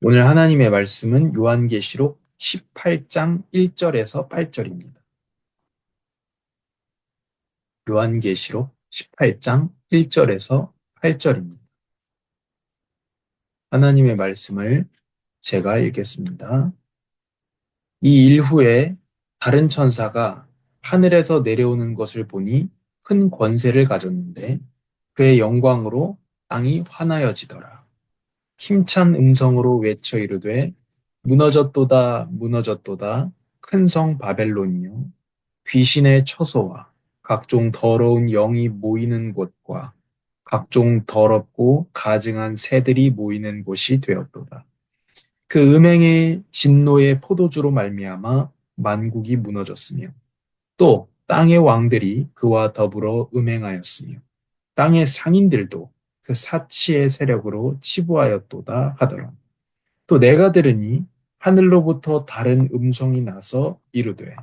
오늘 하나님의 말씀은 요한계시록 18장 1절에서 8절입니다. 요한계시록 18장 1절에서 8절입니다. 하나님의 말씀을 제가 읽겠습니다. 이 일 후에 다른 천사가 하늘에서 내려오는 것을 보니 큰 권세를 가졌는데 그의 영광으로 땅이 환하여지더라. 힘찬 음성으로 외쳐 이르되 무너졌도다 무너졌도다 큰 성 바벨론이요 귀신의 처소와 각종 더러운 영이 모이는 곳과 각종 더럽고 가증한 새들이 모이는 곳이 되었도다. 그 음행의 진노의 포도주로 말미암아 만국이 무너졌으며 또 땅의 왕들이 그와 더불어 음행하였으며 땅의 상인들도 그 사치의 세력으로 치부하였도다 하더라. 또 내가 들으니 하늘로부터 다른 음성이 나서 이르되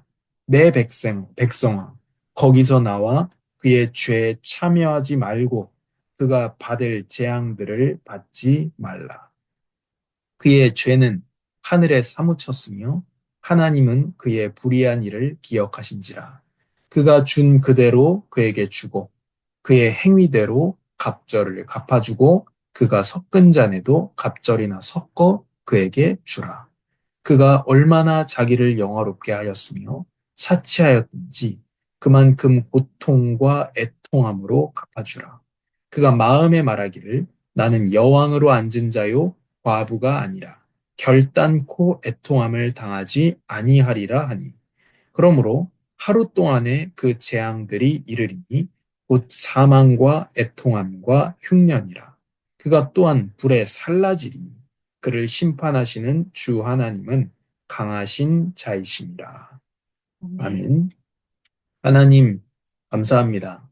내 백성 백성아 거기서 나와 그의 죄에 참여하지 말고 그가 받을 재앙들을 받지 말라. 그의 죄는 하늘에 사무쳤으며 하나님은 그의 불의한 일을 기억하신지라. 그가 준 그대로 그에게 주고 그의 행위대로 갑절을 갚아주고 그가 섞은 잔에도 갑절이나 섞어 그에게 주라. 그가 얼마나 자기를 영화롭게 하였으며 사치하였든지 그만큼 고통과 애통함으로 갚아주라. 그가 마음에 말하기를 나는 여왕으로 앉은 자요 과부가 아니라 결단코 애통함을 당하지 아니하리라 하니 그러므로 하루 동안에 그 재앙들이 이르리니 곧 사망과 애통함과 흉년이라 그가 또한 불에 살라지리니 그를 심판하시는 주 하나님은 강하신 자이심이라. 아멘. 하나님 감사합니다.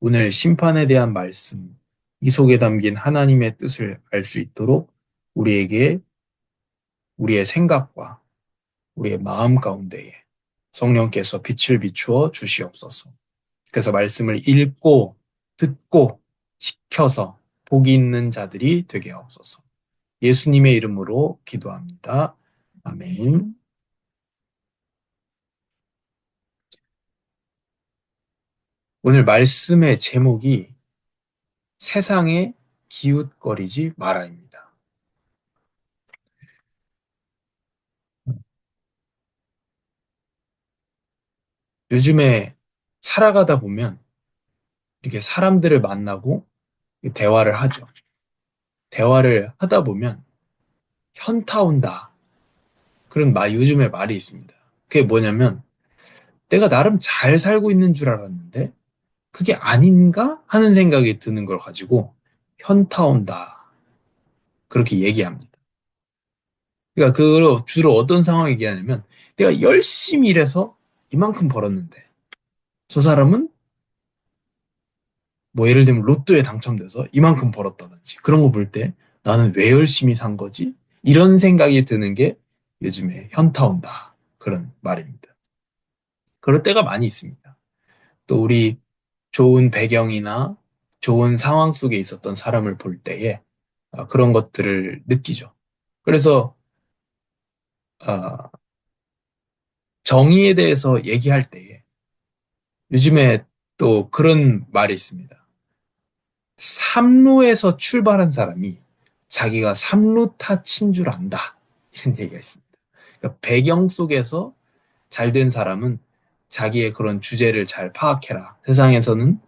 오늘 심판에 대한 말씀, 이 속에 담긴 하나님의 뜻을 알 수 있도록 우리에게 우리의 생각과 우리의 마음 가운데에 성령께서 빛을 비추어 주시옵소서. 그래서 말씀을 읽고 듣고 지켜서 복이 있는 자들이 되게 하옵소서. 예수님의 이름으로 기도합니다. 아멘. 오늘 말씀의 제목이 세상에 기웃거리지 마라입니다. 요즘에 살아가다 보면 이렇게 사람들을 만나고 대화를 하죠. 대화를 하다 보면 현타 온다. 그런 말, 요즘에 말이 있습니다. 그게 뭐냐면 내가 나름 잘 살고 있는 줄 알았는데 그게 아닌가 하는 생각이 드는 걸 가지고 현타 온다. 그렇게 얘기합니다. 그러니까 그 주로 어떤 상황 얘기하냐면 내가 열심히 일해서 이만큼 벌었는데 저 사람은 뭐 예를 들면 로또에 당첨돼서 이만큼 벌었다든지 그런 거 볼 때 나는 왜 열심히 산 거지? 이런 생각이 드는 게 요즘에 현타 온다. 그런 말입니다. 그럴 때가 많이 있습니다. 또 우리 좋은 배경이나 좋은 상황 속에 있었던 사람을 볼 때에 아, 그런 것들을 느끼죠. 그래서 아, 정의에 대해서 얘기할 때에 요즘에 또 그런 말이 있습니다. 삼루에서 출발한 사람이 자기가 삼루타 친 줄 안다. 이런 얘기가 있습니다. 그러니까 배경 속에서 잘 된 사람은 자기의 그런 주제를 잘 파악해라. 세상에서는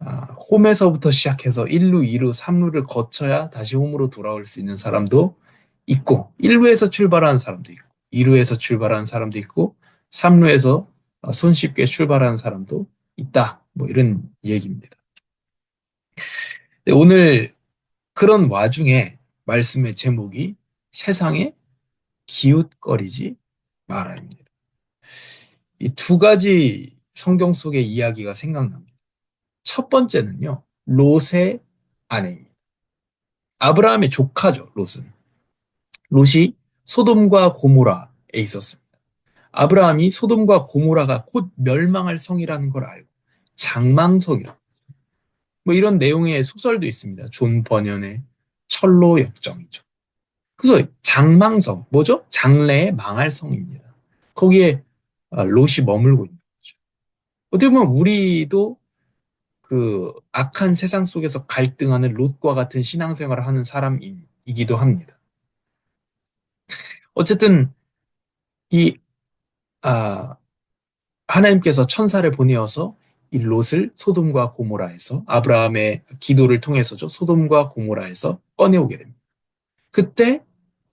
아, 홈에서부터 시작해서 1루, 2루, 3루를 거쳐야 다시 홈으로 돌아올 수 있는 사람도 있고 1루에서 출발하는 사람도 있고 2루에서 출발하는 사람도 있고 3루에서 손쉽게 출발하는 사람도 있다. 뭐 이런 얘기입니다. 오늘 그런 와중에 말씀의 제목이 세상에 기웃거리지 말아입니다. 이 두 가지 성경 속의 이야기가 생각납니다. 첫 번째는요, 롯의 아내입니다. 아브라함의 조카죠, 롯은. 롯이 소돔과 고모라에 있었습니다. 아브라함이 소돔과 고모라가 곧 멸망할 성이라는 걸 알고 장망성이라고 뭐 이런 내용의 소설도 있습니다. 존 버년의 철로 역정이죠. 그래서 장망성, 뭐죠? 장래의 망할 성입니다. 거기에 아, 롯이 머물고 있는 거죠. 어떻게 보면 우리도 그 악한 세상 속에서 갈등하는 롯과 같은 신앙생활을 하는 사람이기도 합니다. 어쨌든 이 아, 하나님께서 천사를 보내어서 이 롯을 소돔과 고모라에서 아브라함의 기도를 통해서죠. 소돔과 고모라에서 꺼내오게 됩니다. 그때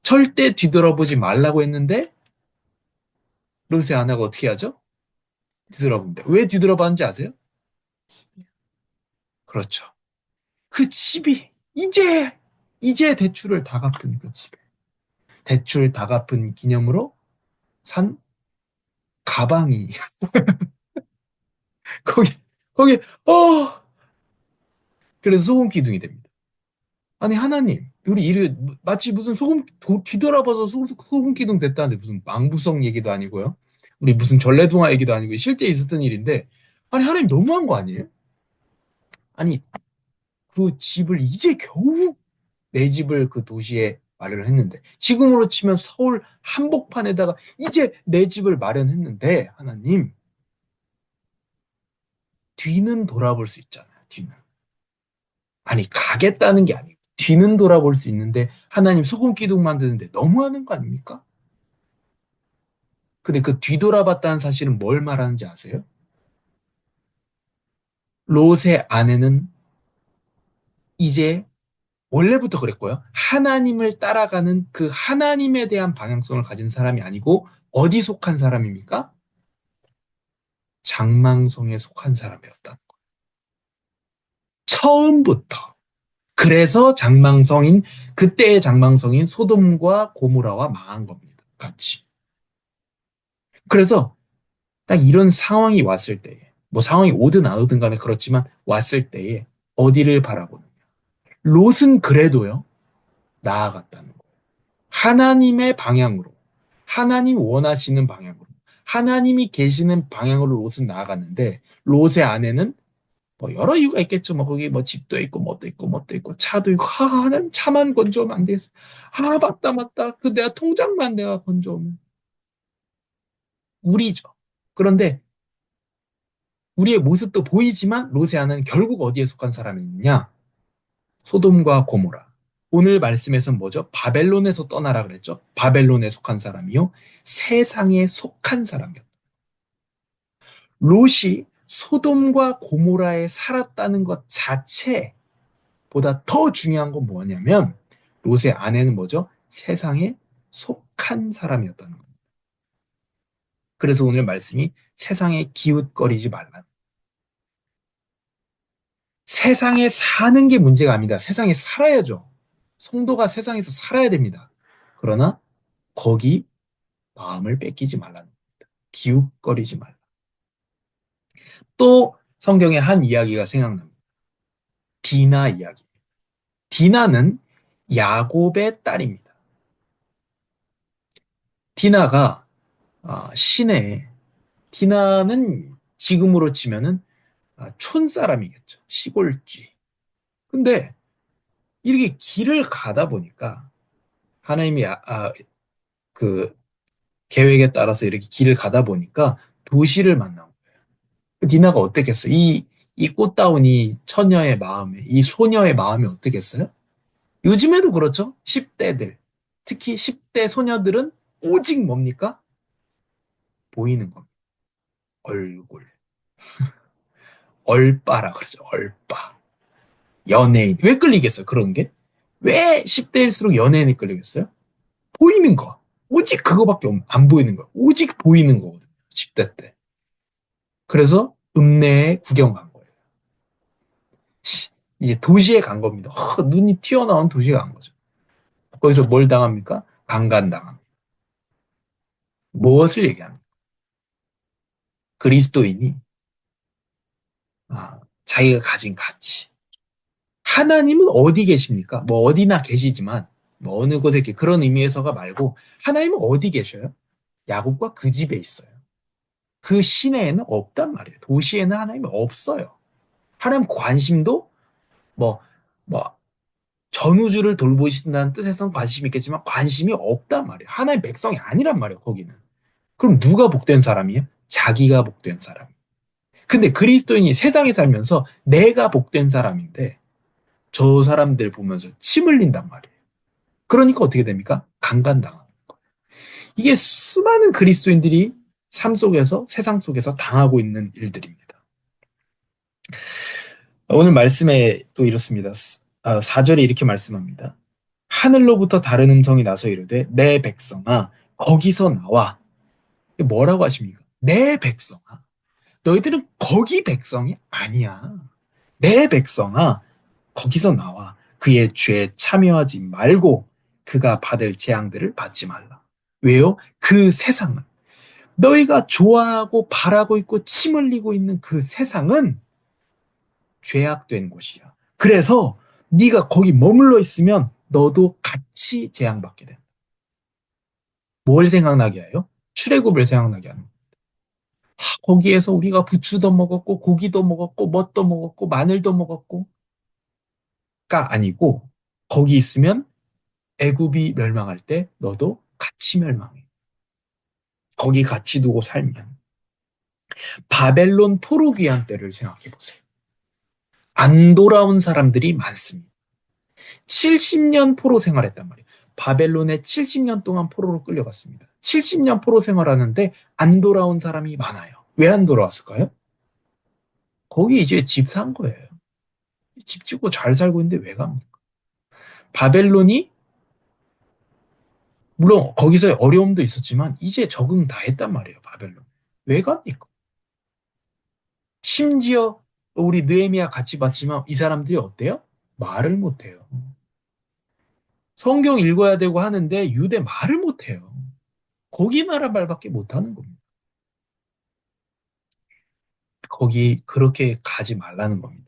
절대 뒤돌아보지 말라고 했는데 롯의 아내가 어떻게 하죠? 뒤돌아본다. 왜 뒤돌아봤는지 아세요? 그렇죠. 그 집이 이제 이제 대출을 다 갚은 그 집에 대출 다 갚은 기념으로 산 가방이 거기 거기 어 그래서 소금 기둥이 됩니다. 아니 하나님 우리 이를 마치 무슨 소금 도, 뒤돌아봐서 소금, 소금 기둥 됐다는데 무슨 망부성 얘기도 아니고요. 우리 무슨 전래동화 얘기도 아니고 실제 있었던 일인데 아니 하나님 너무한 거 아니에요? 아니 그 집을 이제 겨우 내 집을 그 도시에 마련을 했는데 지금으로 치면 서울 한복판에다가 이제 내 집을 마련했는데 하나님 뒤는 돌아볼 수 있잖아요. 뒤는 아니 가겠다는 게 아니고 뒤는 돌아볼 수 있는데 하나님 소금 기둥 만드는데 너무하는 거 아닙니까? 근데 그 뒤돌아봤다는 사실은 뭘 말하는지 아세요? 롯의 아내는 이제 원래부터 그랬고요. 하나님을 따라가는 그 하나님에 대한 방향성을 가진 사람이 아니고 어디 속한 사람입니까? 장망성에 속한 사람이었다는 거예요. 처음부터. 그래서 장망성인 그때의 장망성인 소돔과 고모라와 망한 겁니다. 같이. 그래서 딱 이런 상황이 왔을 때에 뭐 상황이 오든 안 오든 간에 그렇지만 왔을 때에 어디를 바라보느냐. 롯은 그래도요. 나아갔다는 거예요. 하나님의 방향으로 하나님 원하시는 방향으로 하나님이 계시는 방향으로 롯은 나아갔는데 롯의 아내는 뭐 여러 이유가 있겠죠. 뭐 거기 뭐 집도 있고 뭐도 있고 뭐도 있고 차도 있고 하 하나님 차만 건져오면 안 되겠어. 아 맞다 맞다. 그 내가 통장만 내가 건져오면 우리죠. 그런데 우리의 모습도 보이지만 롯의 아내는 결국 어디에 속한 사람이냐? 소돔과 고모라. 오늘 말씀에서는 뭐죠? 바벨론에서 떠나라 그랬죠? 바벨론에 속한 사람이요. 세상에 속한 사람이었다. 롯이 소돔과 고모라에 살았다는 것 자체보다 더 중요한 건 뭐냐면 롯의 아내는 뭐죠? 세상에 속한 사람이었다는 겁니다. 그래서 오늘 말씀이 세상에 기웃거리지 말라. 세상에 사는 게 문제가 아닙니다. 세상에 살아야죠. 성도가 세상에서 살아야 됩니다. 그러나 거기 마음을 뺏기지 말라는 겁니다. 기웃거리지 말라. 또 성경의 한 이야기가 생각납니다. 디나 이야기. 디나는 야곱의 딸입니다. 디나가 아, 시내에 디나는 지금으로 치면은 아, 촌 사람이겠죠. 시골쥐. 근데 이렇게 길을 가다 보니까 하나님이 아, 아, 그 계획에 따라서 이렇게 길을 가다 보니까 도시를 만난 거예요. 디나가 어땠겠어? 이, 이 꽃다운 이 처녀의 마음에, 이 소녀의 마음이 어떻겠어요? 요즘에도 그렇죠? 10대들. 특히 10대 소녀들은 오직 뭡니까? 보이는 겁니다. 얼굴. 얼빠라 그러죠. 얼빠. 연예인. 왜 끌리겠어요? 그런 게? 왜 10대일수록 연예인이 끌리겠어요? 보이는 거. 오직 그거밖에 안 보이는 거. 오직 보이는 거거든요. 10대 때. 그래서 읍내에 구경 간 거예요. 이제 도시에 간 겁니다. 허, 눈이 튀어나온 도시에 간 거죠. 거기서 뭘 당합니까? 강간당합니다. 무엇을 얘기합니까? 그리스도인이 아, 자기가 가진 가치. 하나님은 어디 계십니까? 뭐 어디나 계시지만 뭐 어느 곳에 그런 의미에서가 말고 하나님은 어디 계셔요? 야곱과 그 집에 있어요. 그 시내에는 없단 말이에요. 도시에는 하나님이 없어요. 하나님 관심도 뭐, 뭐, 전우주를 돌보신다는 뜻에선 관심이 있겠지만 관심이 없단 말이에요. 하나의 백성이 아니란 말이에요, 거기는. 그럼 누가 복된 사람이에요? 자기가 복된 사람. 근데 그리스도인이 세상에 살면서 내가 복된 사람인데 저 사람들 보면서 침 흘린단 말이에요. 그러니까 어떻게 됩니까? 강간당하는 거예요. 이게 수많은 그리스도인들이 삶 속에서 세상 속에서 당하고 있는 일들입니다. 오늘 말씀에 또 이렇습니다. 4절에 아, 이렇게 말씀합니다. 하늘로부터 다른 음성이 나서 이르되 내 백성아 거기서 나와 뭐라고 하십니까? 내 백성아 너희들은 거기 백성이 아니야. 내 백성아 거기서 나와 그의 죄에 참여하지 말고 그가 받을 재앙들을 받지 말라. 왜요? 그 세상은 너희가 좋아하고 바라고 있고 침 흘리고 있는 그 세상은 죄악된 곳이야. 그래서 네가 거기 머물러 있으면 너도 같이 재앙받게 된다. 뭘 생각나게 해요? 출애굽을 생각나게 하는 거기에서 우리가 부추도 먹었고 고기도 먹었고 뭣도 먹었고 마늘도 먹었고 가 아니고 거기 있으면 애굽이 멸망할 때 너도 같이 멸망해. 거기 같이 두고 살면 바벨론 포로 귀환 때를 생각해 보세요. 안 돌아온 사람들이 많습니다. 70년 포로 생활했단 말이에요. 바벨론에 70년 동안 포로로 끌려갔습니다. 70년 포로 생활하는데 안 돌아온 사람이 많아요. 왜 안 돌아왔을까요? 거기 이제 집 산 거예요. 집 짓고 잘 살고 있는데 왜 갑니까? 바벨론이 물론 거기서 어려움도 있었지만 이제 적응 다 했단 말이에요. 바벨론. 왜 갑니까? 심지어 우리 느에미아 같이 봤지만 이 사람들이 어때요? 말을 못해요. 성경 읽어야 되고 하는데 유대 말을 못해요. 거기 나라 말밖에 못하는 겁니다. 거기 그렇게 가지 말라는 겁니다.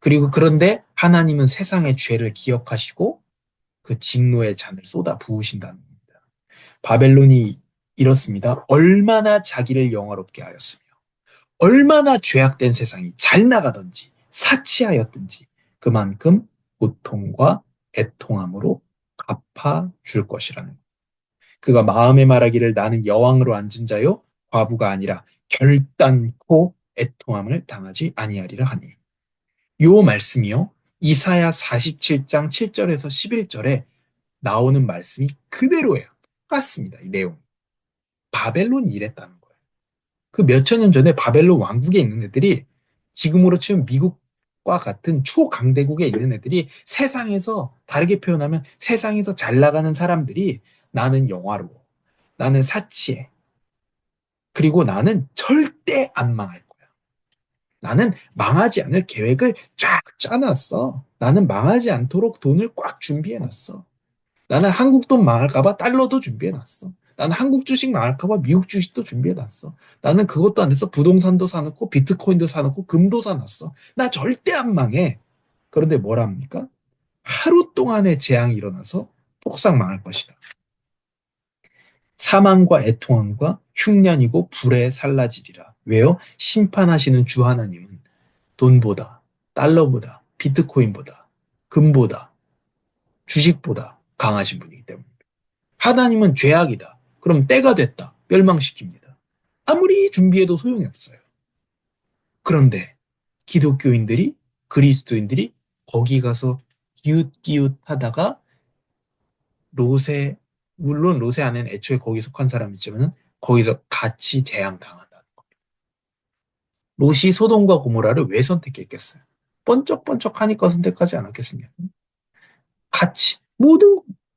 그리고 그런데 하나님은 세상의 죄를 기억하시고 그 진노의 잔을 쏟아 부으신다는 겁니다. 바벨론이 이렇습니다. 얼마나 자기를 영화롭게 하였으며 얼마나 죄악된 세상이 잘 나가든지 사치하였든지 그만큼 고통과 애통함으로 갚아 줄 것이라는 것. 그가 마음에 말하기를 나는 여왕으로 앉은 자요 과부가 아니라 결단코 애통함을 당하지 아니하리라 하니 요 말씀이요 이사야 47장 7절에서 11절에 나오는 말씀이 그대로예요. 똑같습니다. 이 내용. 바벨론이 이랬다는 거예요. 그 몇천 년 전에 바벨론 왕국에 있는 애들이 지금으로 치면 미국과 같은 초강대국에 있는 애들이 세상에서 다르게 표현하면 세상에서 잘 나가는 사람들이 나는 영화로워. 나는 사치해. 그리고 나는 절대 안 망할 거야. 나는 망하지 않을 계획을 쫙 짜놨어. 나는 망하지 않도록 돈을 꽉 준비해놨어. 나는 한국 돈 망할까봐 달러도 준비해놨어. 나는 한국 주식 망할까봐 미국 주식도 준비해놨어. 나는 그것도 안 돼서 부동산도 사놓고 비트코인도 사놓고 금도 사놨어. 나 절대 안 망해. 그런데 뭐랍니까? 하루 동안의 재앙이 일어나서 폭삭 망할 것이다. 사망과 애통함과 흉년이고 불에 살라지리라. 왜요? 심판하시는 주 하나님은 돈보다, 달러보다, 비트코인보다, 금보다, 주식보다 강하신 분이기 때문입니다. 하나님은 죄악이다. 그럼 때가 됐다. 멸망시킵니다. 아무리 준비해도 소용이 없어요. 그런데 기독교인들이, 그리스도인들이 거기 가서 기웃기웃 하다가 로세 물론 로세 안에는 애초에 거기 속한 사람이지만 거기서 같이 재앙당한다는 겁니다. 롯이 소돔과 고모라를 왜 선택했겠어요? 번쩍번쩍하니까 선택하지 않았겠습니까? 같이 모든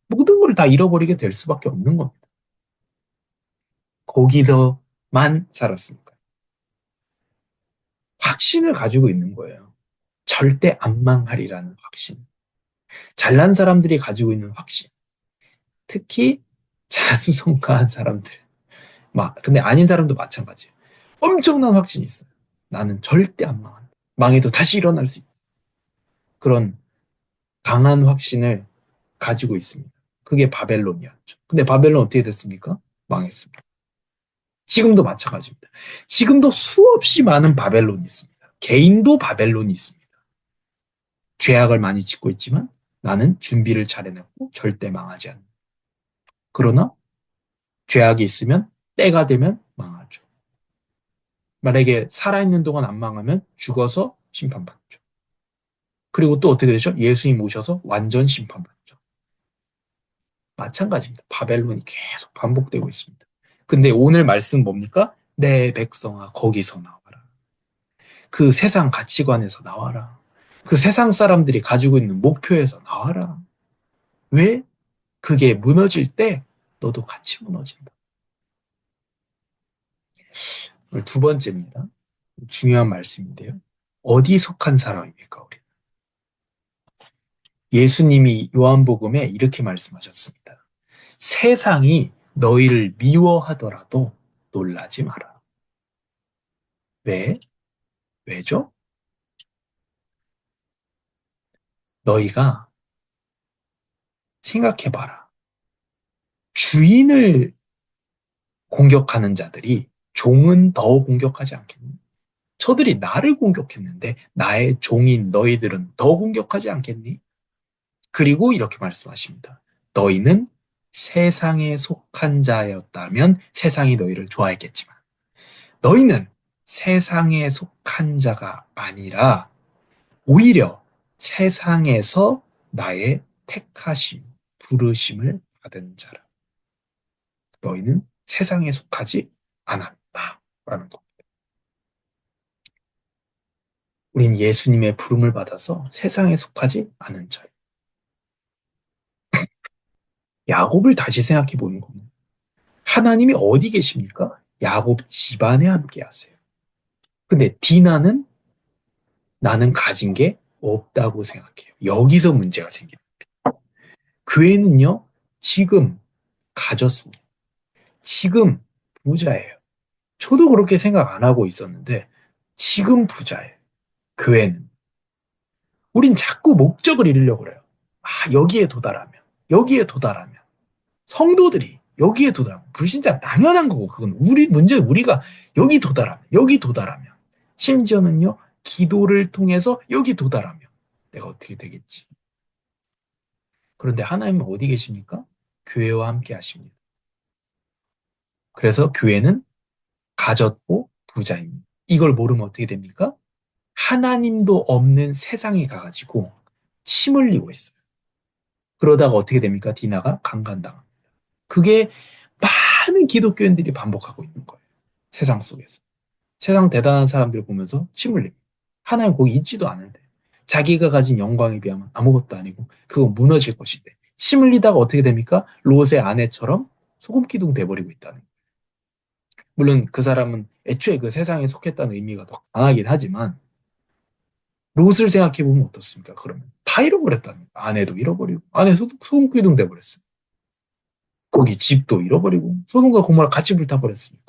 모든 걸 다 잃어버리게 될 수밖에 없는 겁니다. 거기서만 살았으니까. 확신을 가지고 있는 거예요. 절대 안 망하리라는 확신. 잘난 사람들이 가지고 있는 확신. 특히 자수성가한 사람들. 막 근데 아닌 사람도 마찬가지예요. 엄청난 확신이 있어요. 나는 절대 안 망한다. 망해도 다시 일어날 수 있다. 그런 강한 확신을 가지고 있습니다. 그게 바벨론이었죠. 근데 바벨론 어떻게 됐습니까? 망했습니다. 지금도 마찬가지입니다. 지금도 수없이 많은 바벨론이 있습니다. 개인도 바벨론이 있습니다. 죄악을 많이 짓고 있지만 나는 준비를 잘해냈고 절대 망하지 않는다. 그러나 죄악이 있으면 때가 되면 망하죠. 만약에 살아있는 동안 안 망하면 죽어서 심판받죠. 그리고 또 어떻게 되죠? 예수님 오셔서 완전 심판받죠. 마찬가지입니다. 바벨론이 계속 반복되고 있습니다. 근데 오늘 말씀 뭡니까? 내 백성아 거기서 나와라. 그 세상 가치관에서 나와라. 그 세상 사람들이 가지고 있는 목표에서 나와라. 왜? 그게 무너질 때 너도 같이 무너진다. 두 번째입니다. 중요한 말씀인데요. 어디 속한 사람입니까, 우리? 예수님이 요한복음에 이렇게 말씀하셨습니다. 세상이 너희를 미워하더라도 놀라지 마라. 왜? 왜죠? 너희가 생각해봐라. 주인을 공격하는 자들이 종은 더 공격하지 않겠니? 저들이 나를 공격했는데 나의 종인 너희들은 더 공격하지 않겠니? 그리고 이렇게 말씀하십니다. 너희는 세상에 속한 자였다면 세상이 너희를 좋아했겠지만 너희는 세상에 속한 자가 아니라 오히려 세상에서 나의 택하심, 부르심을 받은 자라. 너희는 세상에 속하지 않았다. 라는 겁니다. 우린 예수님의 부름을 받아서 세상에 속하지 않은 자예요. 야곱을 다시 생각해 보는 겁니다. 하나님이 어디 계십니까? 야곱 집안에 함께 하세요. 근데 디나는 나는 가진 게 없다고 생각해요. 여기서 문제가 생깁니다. 교회는요, 지금 가졌습니다. 지금 부자예요. 저도 그렇게 생각 안 하고 있었는데, 지금 부자예요. 교회는. 우린 자꾸 목적을 이루려고 그래요. 아, 여기에 도달하면, 여기에 도달하면. 성도들이 여기에 도달하면, 불신자 당연한 거고, 그건 우리, 문제 우리가 여기 도달하면, 여기 도달하면. 심지어는요, 기도를 통해서 여기 도달하면 내가 어떻게 되겠지? 그런데 하나님은 어디 계십니까? 교회와 함께 하십니다. 그래서 교회는 가졌고 부자입니다. 이걸 모르면 어떻게 됩니까? 하나님도 없는 세상에 가가지고 침 흘리고 있어요. 그러다가 어떻게 됩니까? 디나가 강간당합니다. 그게 많은 기독교인들이 반복하고 있는 거예요. 세상 속에서. 세상 대단한 사람들을 보면서 침 흘립니다. 하나님 거기 있지도 않은데. 자기가 가진 영광에 비하면 아무것도 아니고 그거 무너질 것인데. 침 흘리다가 어떻게 됩니까? 롯의 아내처럼 소금 기둥 돼버리고 있다는. 물론 그 사람은 애초에 그 세상에 속했다는 의미가 더 강하긴 하지만 롯을 생각해 보면 어떻습니까? 그러면 다 잃어버렸다는 거예요. 아내도 잃어버리고 아내 소, 소금 기둥 돼버렸어요. 거기 집도 잃어버리고 소돔과 고모라 같이 불타버렸으니까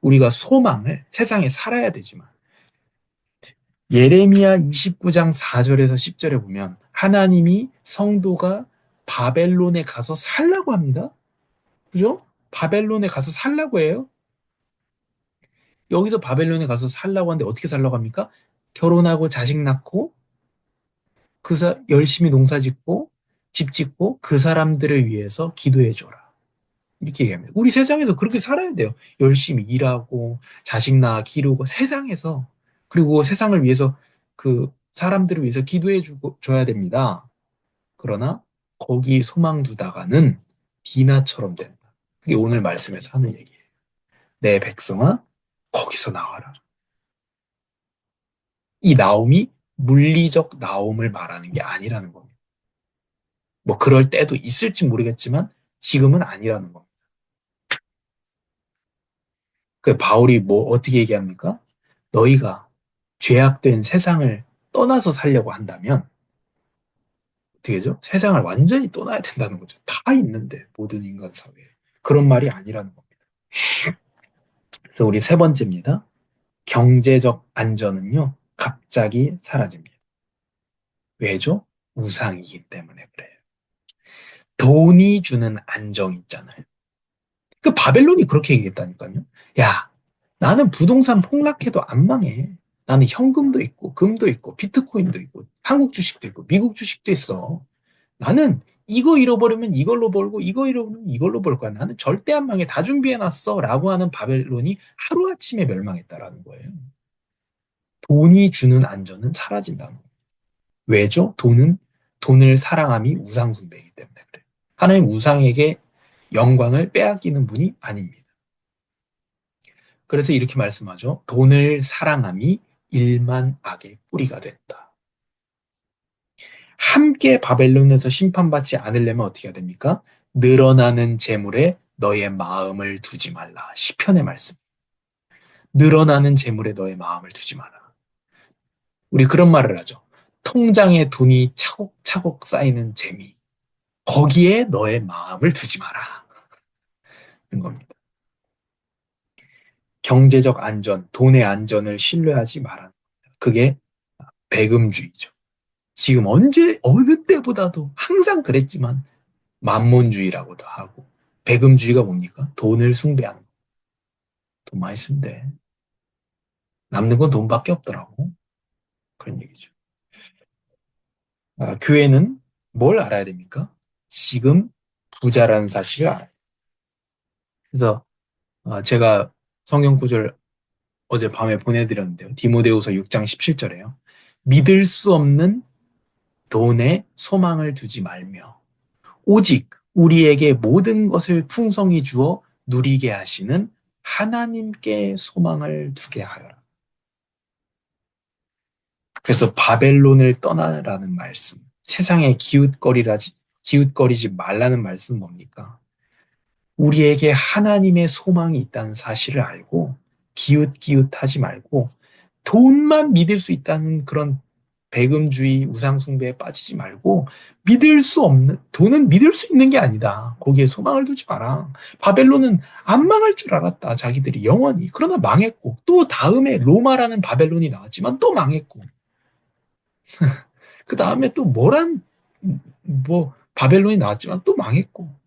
우리가 소망을 세상에 살아야 되지만 예레미야 29장 4절에서 10절에 보면 하나님이 성도가 바벨론에 가서 살라고 합니다. 그죠? 바벨론에 가서 살라고 해요. 여기서 바벨론에 가서 살라고 하는데 어떻게 살라고 합니까? 결혼하고 자식 낳고 그 사, 열심히 농사 짓고 집 짓고 그 사람들을 위해서 기도해 줘라. 이렇게 얘기합니다. 우리 세상에서 그렇게 살아야 돼요. 열심히 일하고 자식 낳아 기르고 세상에서 그리고 세상을 위해서 그 사람들을 위해서 기도해 주고 줘야 됩니다. 그러나 거기 소망 두다가는 디나처럼 된다. 그게 오늘 말씀에서 하는 얘기예요. 내 백성아 거기서 나와라. 이 나옴이 물리적 나옴을 말하는 게 아니라는 겁니다. 뭐 그럴 때도 있을지 모르겠지만 지금은 아니라는 겁니다. 그 바울이 뭐 어떻게 얘기합니까? 너희가 죄악된 세상을 떠나서 살려고 한다면 어떻게 죠? 세상을 완전히 떠나야 된다는 거죠. 다 있는데 모든 인간 사회에 그런 말이 아니라는 겁니다. 그래서 우리 세 번째입니다. 경제적 안전은요 갑자기 사라집니다. 왜죠? 우상이기 때문에 그래요. 돈이 주는 안정 있잖아요. 그 바벨론이 그렇게 얘기했다니까요. 야, 나는 부동산 폭락해도 안 망해. 나는 현금도 있고 금도 있고 비트코인도 있고 한국 주식도 있고 미국 주식도 있어. 나는 이거 잃어버리면 이걸로 벌고 이거 잃어버리면 이걸로 벌 거야. 나는 절대 안 망해. 다 준비해놨어. 라고 하는 바벨론이 하루아침에 멸망했다라는 거예요. 돈이 주는 안전은 사라진다는 거예요. 왜죠? 돈은 돈을 사랑함이 우상 숭배이기 때문에 그래요. 하나님 우상에게 영광을 빼앗기는 분이 아닙니다. 그래서 이렇게 말씀하죠. 돈을 사랑함이 일만 악의 뿌리가 됐다. 함께 바벨론에서 심판받지 않으려면 어떻게 해야 됩니까? 늘어나는 재물에 너의 마음을 두지 말라. 시편의 말씀. 늘어나는 재물에 너의 마음을 두지 마라. 우리 그런 말을 하죠. 통장에 돈이 차곡차곡 쌓이는 재미. 거기에 너의 마음을 두지 마라. 는 겁니다. 경제적 안전, 돈의 안전을 신뢰하지 말라는 겁니다. 그게 배금주의죠. 지금 언제 어느 때보다도 항상 그랬지만 만몬주의라고도 하고 배금주의가 뭡니까? 돈을 숭배하는 거. 돈 많이 쓰면 돼. 남는 건 돈밖에 없더라고. 그런 얘기죠. 아, 교회는 뭘 알아야 됩니까? 지금 부자라는 사실을 알아요. 그래서 아, 제가 성경 구절 어제 밤에 보내드렸는데요. 디모데후서 6장 17절에요. 믿을 수 없는 돈에 소망을 두지 말며 오직 우리에게 모든 것을 풍성히 주어 누리게 하시는 하나님께 소망을 두게 하여라. 그래서 바벨론을 떠나라는 말씀, 세상에 기웃거리라지, 기웃거리지 말라는 말씀은 뭡니까? 우리에게 하나님의 소망이 있다는 사실을 알고 기웃기웃하지 말고 돈만 믿을 수 있다는 그런 배금주의, 우상숭배에 빠지지 말고 믿을 수 없는 돈은 믿을 수 있는 게 아니다. 거기에 소망을 두지 마라. 바벨론은 안 망할 줄 알았다. 자기들이 영원히. 그러나 망했고 또 다음에 로마라는 바벨론이 나왔지만 또 망했고 그 다음에 또 뭐란 뭐 바벨론이 나왔지만 또 망했고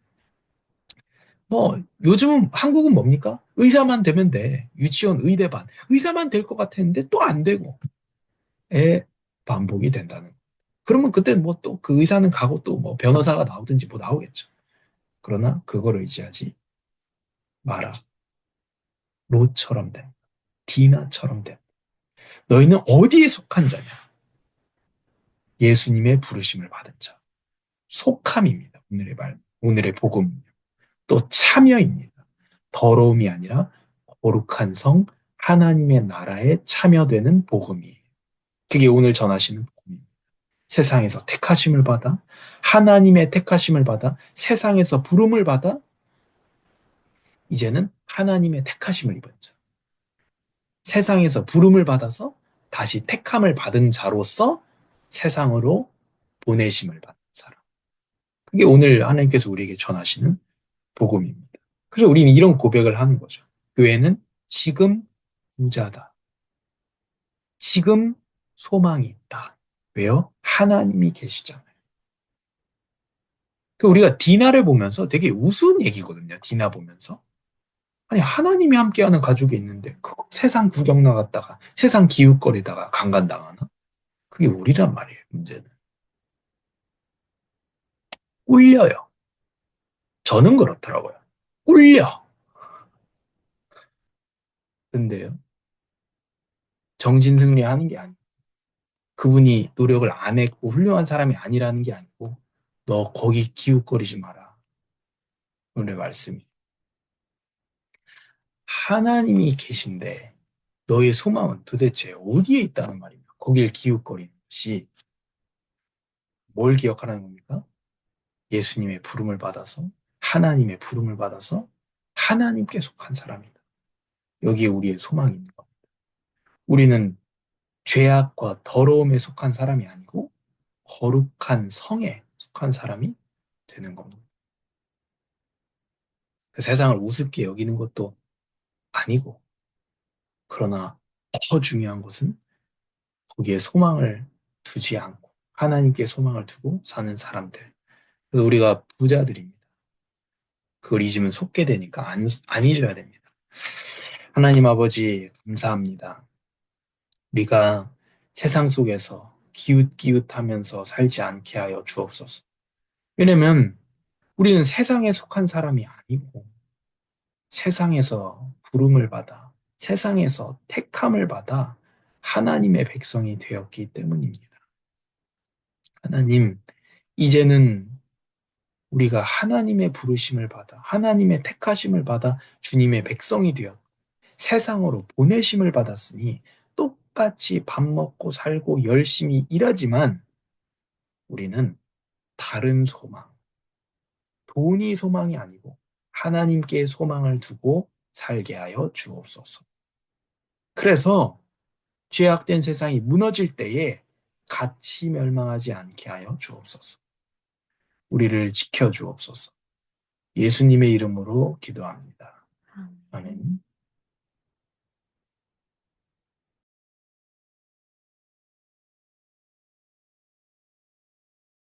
뭐 요즘은 한국은 뭡니까? 의사만 되면 돼. 유치원 의대반 의사만 될 것 같았는데 또 안 되고 에 반복이 된다는. 그러면 그때 뭐 또 그 의사는 가고 또 뭐 변호사가 나오든지 뭐 나오겠죠. 그러나 그걸 의지하지 마라. 로처럼 된, 디나처럼 된. 너희는 어디에 속한 자냐? 예수님의 부르심을 받은 자. 속함입니다. 오늘의 말, 오늘의 복음. 또 참여입니다. 더러움이 아니라 거룩한 성, 하나님의 나라에 참여되는 복음이에요. 그게 오늘 전하시는 복음입니다. 세상에서 택하심을 받아 하나님의 택하심을 받아 세상에서 부름을 받아 이제는 하나님의 택하심을 입은 자. 세상에서 부름을 받아서 다시 택함을 받은 자로서 세상으로 보내심을 받는 사람. 그게 오늘 하나님께서 우리에게 전하시는 복음입니다. 그래서 우리는 이런 고백을 하는 거죠. 교회는 지금 부자다. 지금 소망이 있다. 왜요? 하나님이 계시잖아요. 그 우리가 디나를 보면서 되게 우스운 얘기거든요. 디나 보면서. 아니 하나님이 함께하는 가족이 있는데 그거 세상 구경 나갔다가 세상 기웃거리다가 강간당하나? 그게 우리란 말이에요. 문제는. 꿀려요. 저는 그렇더라고요. 꿀려. 근데요. 정신 승리하는 게 아니에요. 그분이 노력을 안 했고 훌륭한 사람이 아니라는 게 아니고 너 거기 기웃거리지 마라. 오늘 말씀이. 하나님이 계신데 너의 소망은 도대체 어디에 있다는 말입니다. 거길 기웃거리는 것이 뭘 기억하라는 겁니까? 예수님의 부름을 받아서 하나님의 부름을 받아서 하나님께 속한 사람이다. 여기에 우리의 소망이 있는 겁니다. 우리는 죄악과 더러움에 속한 사람이 아니고 거룩한 성에 속한 사람이 되는 겁니다. 그 세상을 우습게 여기는 것도 아니고 그러나 더 중요한 것은 거기에 소망을 두지 않고 하나님께 소망을 두고 사는 사람들. 그래서 우리가 부자들입니다. 잊으면 속게 되니까 안, 안 잊어야 됩니다. 하나님 아버지 감사합니다. 우리가 세상 속에서 기웃기웃하면서 살지 않게 하여 주옵소서. 왜냐면 우리는 세상에 속한 사람이 아니고 세상에서 부름을 받아 세상에서 택함을 받아 하나님의 백성이 되었기 때문입니다. 하나님, 이제는 우리가 하나님의 부르심을 받아 하나님의 택하심을 받아 주님의 백성이 되었 세상으로 보내심을 받았으니 똑같이 밥 먹고 살고 열심히 일하지만 우리는 다른 소망, 돈이 소망이 아니고 하나님께 소망을 두고 살게 하여 주옵소서. 그래서 죄악된 세상이 무너질 때에 같이 멸망하지 않게 하여 주옵소서. 우리를 지켜 주옵소서. 예수님의 이름으로 기도합니다. 아멘.